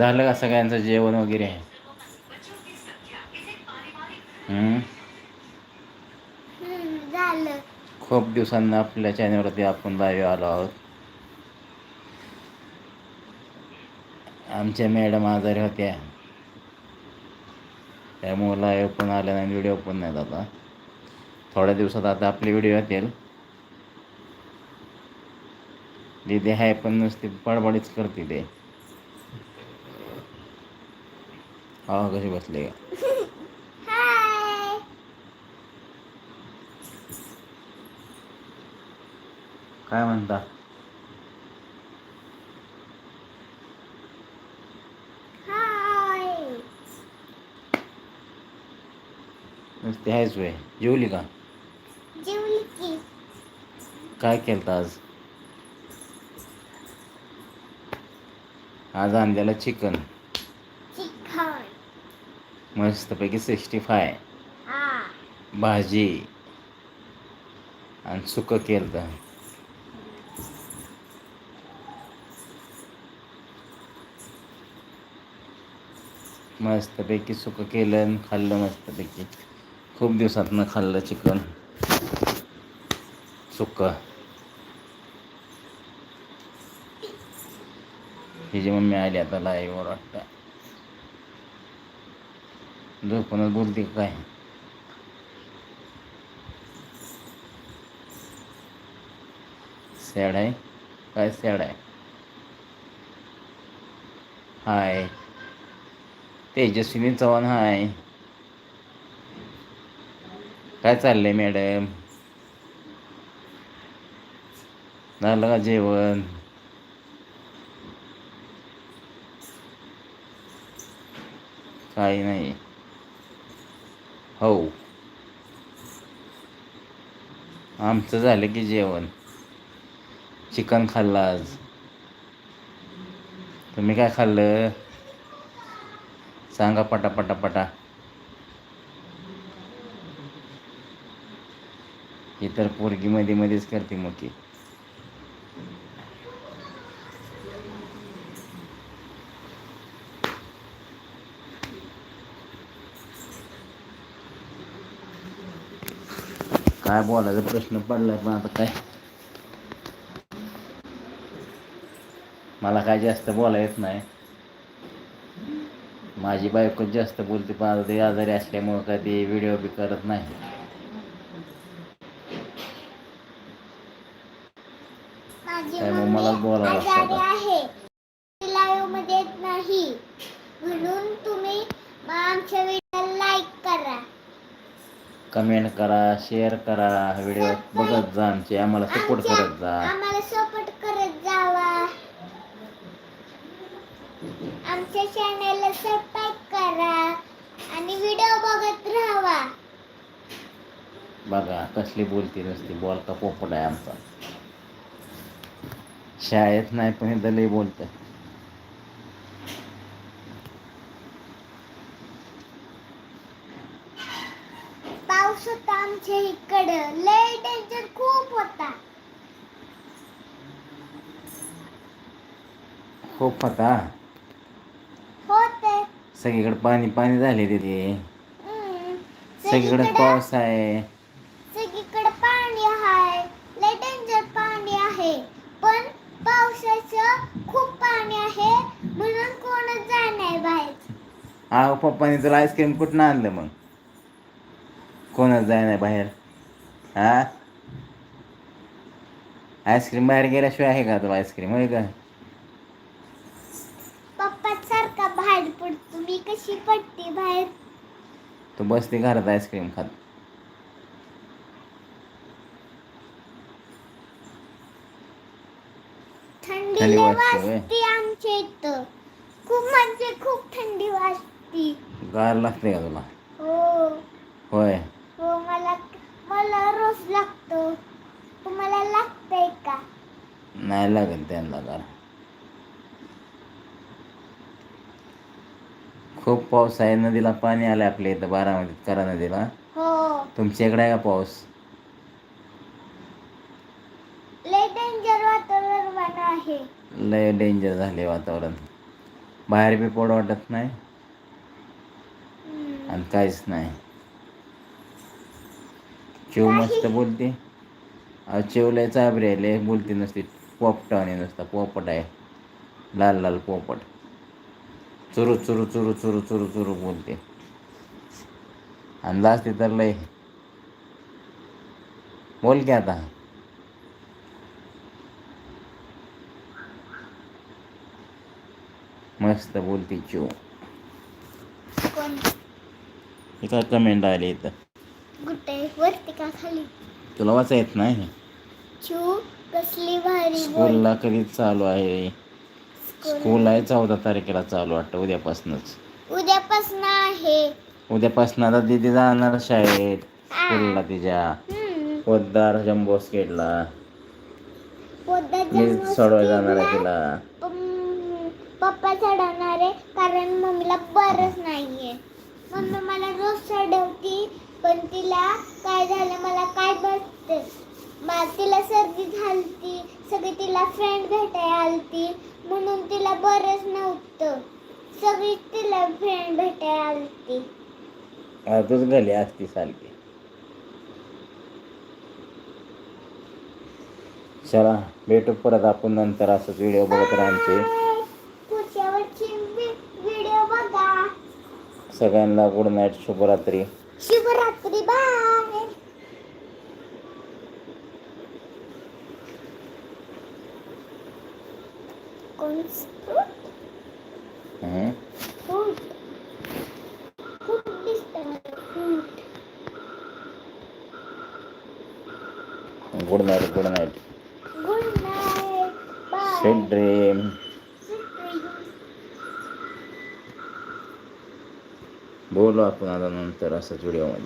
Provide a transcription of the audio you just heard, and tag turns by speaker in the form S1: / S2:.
S1: झालं का सगळ्यांचं जेवण वगैरे?
S2: झालं.
S1: खूप दिवसांना आपल्या चॅनलवरती आपण लाईव्ह आलो आहोत. आमच्या मॅडम आजारी होत्या. त्यामुळं लाईव्ह पण आल्या नाही व्हिडिओ पण नाही आता. थोड्या दिवसात आता आपले व्हिडिओ येतील. दिदी आहे पण नुसती बडबडीच करते ते. हा कशी बसले?
S2: हाय
S1: काय म्हणता?
S2: हाय
S1: नुसती आहेच वे जेवली का?
S2: जेवली की.
S1: काय केलं आज? आज आणलेलं चिकन मस्तपैकी सिक्स्टी फाय. भाजी. आणि सुकं केलं तर मस्तपैकी सुकं केलं आणि खाल्लं मस्तपैकी. खूप दिवसातनं खाल्लं चिकन. सुकं. हिची मम्मी आली आता लाईव्हवर वाटतं. झोपूनच बोलते का काय? सॅड आहे? काय सॅड आहे? हाय. तेजस्विनी चव्हाण हाय. काय चाललंय मॅडम? झालं का जेवण? काही नाही. हो. आमचं झालं की जेवण. चिकन खाल्लं आज. तुम्ही काय खाल्लं? सांगा पटा पटा. पटा ही तर पोरगी मध्ये मध्येच करते मग की काय बोलायचा प्रश्न पडलाय पण आता काय? मला काय जास्त बोला येत नाही. माझी बायकोच जास्त बोलते पण आता ते आजारी असल्यामुळं काय ते व्हिडिओ बी करत नाही. त्यामुळे मलाच बोलावं लागतं
S2: म्हणून तुम्ही आमच्या
S1: कमेंट करा शेअर करा व्हिडिओ बघत जा आमचे. आम्हाला सपोर्ट करत जा.
S2: आम्हाला सपोर्ट करत जावा. आमच्या चॅनलला सबस्क्राईब करा आणि व्हिडिओ बघत राहावा.
S1: बघा कसली बोलती नसती बॉल का पोपट आहे आमचा. शाळेत नाही पण इथं लई बोलतं
S2: पाऊस होता आमच्या इकडं लय डेंजर खूप होता.
S1: खूप होता?
S2: होते.
S1: सगळीकडे पाणी पाणी झाले तिथे
S2: हम्म.
S1: सगळीकडे
S2: सगळीकडं-
S1: पाऊस आहे.
S2: सगळीकडे पाणी आहे. लय डेंजर पाणी आहे. पण पावसाचं खूप पाणी आहे म्हणून कोणच नाही बाहेर.
S1: हा पप्पाने तुला आईस्क्रीम कुठनं आणलं मग? कोणच जाय नाही बाहेर? हा? आईस्क्रीम बाहेर गेल्याशिवाय आहे का तुला आईस्क्रीम होय का?
S2: पप्पा सारखा बाहेर पडतो. मी कशी पडते बाहेर?
S1: तू बसते घरात आईस्क्रीम खात.
S2: थंडी
S1: थंडी
S2: लय
S1: वाजते
S2: आमच्या इथं. खूप म्हणजे खूप थंडी वाजते.
S1: गार लागते का तुला?
S2: हो.
S1: होय.
S2: मला मला रोज लागतो. तुम्हाला लागतंय का?
S1: नाही लागत त्यांना गार खूप पाऊस आहे. नदीला पाणी आलं आपल्या इथं बारामतीत करा नदीला.
S2: हो.
S1: तुमच्या इकडे आहे का पाऊस?
S2: लय डेंजर वातावरण आहे.
S1: लय डेंजर झाले वातावरण. बाहेर बी पड वाटत नाही. आणि काहीच नाही. चिव मस्त बोलते. चिवलंय चाबरी आहे लय बोलती नसती. पोपटाने नसता पोपट आहे. लाल लाल पोपट. चुरू चुरू चुरू चुरू चुरू चुरू बोलते. आणि लाजते तर लय. बोल की आता. मस्त बोलते चिव. काय कमेंट आली इथं.
S2: कुठे वरती का खाली?
S1: तुला वाचा येत नाही?
S2: चू कसली भारी बोल
S1: स्कूलला कधी चालू आहे? स्कूल? आहे चौदा तारखेला चालू वाटतं उद्यापासूनच.
S2: उद्यापासून आहे.
S1: उद्यापासून आता दिदी जाणार शाळेत स्कूलला तिच्या.
S2: हम्म.
S1: पोद्दार जम्बो स्केटला मी सोडवायला जाणार आहे तिला.
S2: पम- पप्पा चढवणार आहे कारण मम्मीला बरंच नाहीये. मम्मी मला रोज चढवती पण तिला काय झालं मला काय बसते? मा तिला सर्दी झालती सगळी तिला फ्रेंड भेटायला आलती म्हणून तिला बरंच नव्हतं. सगळी तिला फ्रेंड भेटायला आलती.
S1: आता तूच गेली असती सारखी. चला भेटू परत आपण नंतर असंच व्हिडिओ बघत राहायचे.
S2: पुढच्या वर्षी व्हिडिओ बघा.
S1: सगळ्यांना गुड नाईट शुभरात्री.
S2: ಶಿವರಾತ್ರಿ ಬಾಯ್ ಹ್ಮ್
S1: good night good night.
S2: Good night Bye.
S1: sweet dream. बोलू आपण आता नंतर असंच व्हिडिओमध्ये